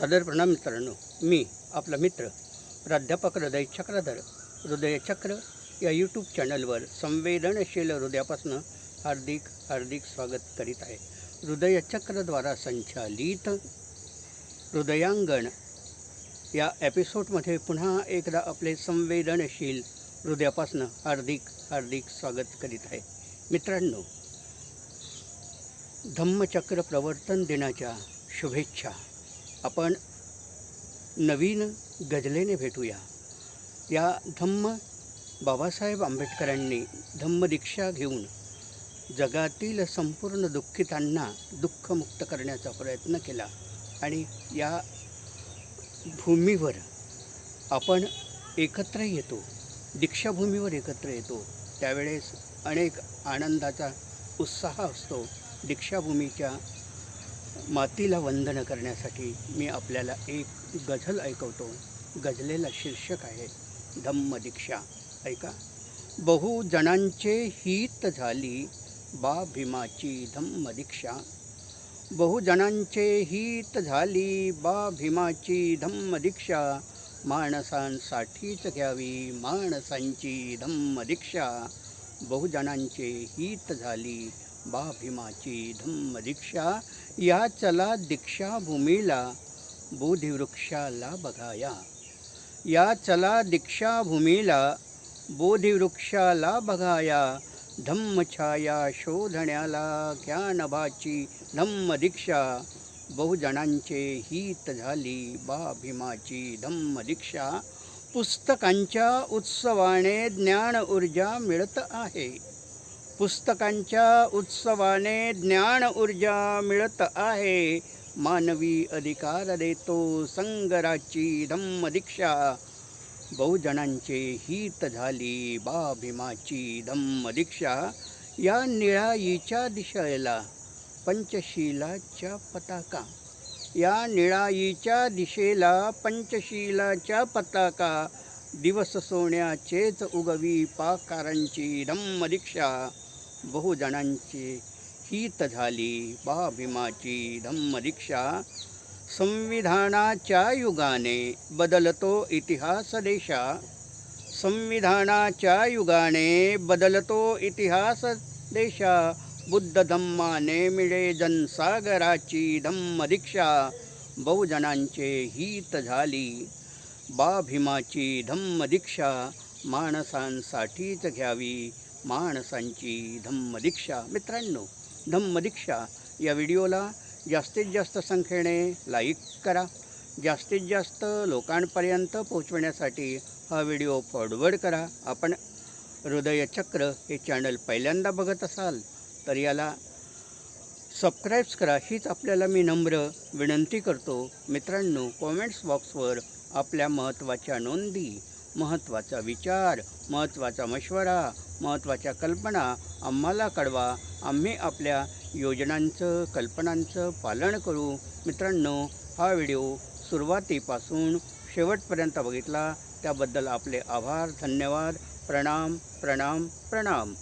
सादर प्रणाम मित्रांनो. मी आपला मित्र प्राध्यापक हृदय चक्रधर हृदयचक्र या यूट्यूब चॅनलवर संवेदनशील हृदयापासून हार्दिक हार्दिक स्वागत करीत आहे. हृदयचक्रद्वारा संचालित हृदयांगण या एपिसोडमध्ये पुन्हा एकदा आपले संवेदनशील हृदयापासून हार्दिक हार्दिक स्वागत करीत आहे. मित्रांनो धम्मचक्र प्रवर्तन दिनाच्या शुभेच्छा. आपण नवीन गजलेने भेटूया. या धम्म बाबासाहेब आंबेडकरांनी धम्मदीक्षा घेऊन जगातील संपूर्ण दुःखितांना दुःखमुक्त करण्याचा प्रयत्न केला आणि या भूमीवर आपण एकत्र येतो दीक्षाभूमीवर एकत्र येतो. त्यावेळेस अनेक आनंदाचा उत्साह असतो दीक्षाभूमीच्या मातीला वंदन करण्यासाठी मी आपल्याला एक गझल ऐकवतो. गझलेला शीर्षक आहे धम्म दीक्षा. ऐका. बहु जणांचे हित झाली बा भीमाची धम्म दीक्षा. बहु जणांचे हित झाली बा भीमाची धम्म दीक्षा. माणसांसाठीच घ्यावी माणसांची धम्म दीक्षा. बहुजणांचे हित झाली बा भीमाची धम्म दीक्षा या चला दीक्षाभूमीला बोधिवृक्षाला बघाया. या चला दीक्षाभूमीला बोधिवृक्षाला बघाया. धम्मछाया शोधण्याला ज्ञानभाची धम्म दीक्षा बहुजणांचे हित झाली बा भीमाची धम्म दीक्षा पुस्तकांच्या उत्सवाने ज्ञान ऊर्जा मिळत आहे. पुस्तकांच्या उत्सवाने ज्ञान ऊर्जा मिळत आहे. मानवी अधिकार देतो संगराची धम्म दीक्षा. बहुजणांचे हित झाली बा भीमाची धम्म दीक्षा. या निळाईच्या दिशेला पंचशीलाच्या पताका. या निळाईच्या दिशेला पंचशीलाच्या पताका. दिवस सोन्याचेच उगवी पाकारांची धम्म दीक्षा. बहुजणांची हित झाली बा भीमाची धम्म दीक्षा संविधानाच्या युगाने बदलतो इतिहास देशा संविधानाच्या युगाने बदलतो इतिहास देशा बुद्ध धम्माने मिळे जनसागराची धम्म दीक्षा बहुजणांचे हित झाली बा भीमाची धम्म दीक्षा माणसांसाठीच घ्यावी माणसांची धम्मदीक्षा. मित्रांनो धम्मदीक्षा या व्हिडिओला जास्तीत जास्त संख्येने लाईक करा. जास्तीत जास्त लोकांपर्यंत पोहोचवण्यासाठी हा व्हिडिओ फॉरवर्ड करा. आपण हृदयचक्र हे चॅनल पहिल्यांदा बघत असाल तर याला सबस्क्राईब्स करा. हीच आपल्याला मी नम्र विनंती करतो. मित्रांनो कॉमेंट्स बॉक्सवर आपल्या महत्त्वाच्या नोंदी महत्त्वाचा विचार महत्त्वाचा मशवरा महत्त्वाच्या कल्पना आम्हाला कळवा. आम्ही आपल्या योजनांचं कल्पनांचं पालन करू. मित्रांनो हा व्हिडिओ सुरुवातीपासून शेवटपर्यंत बघितला. त्याबद्दल आपले आभार धन्यवाद. प्रणाम प्रणाम प्रणाम.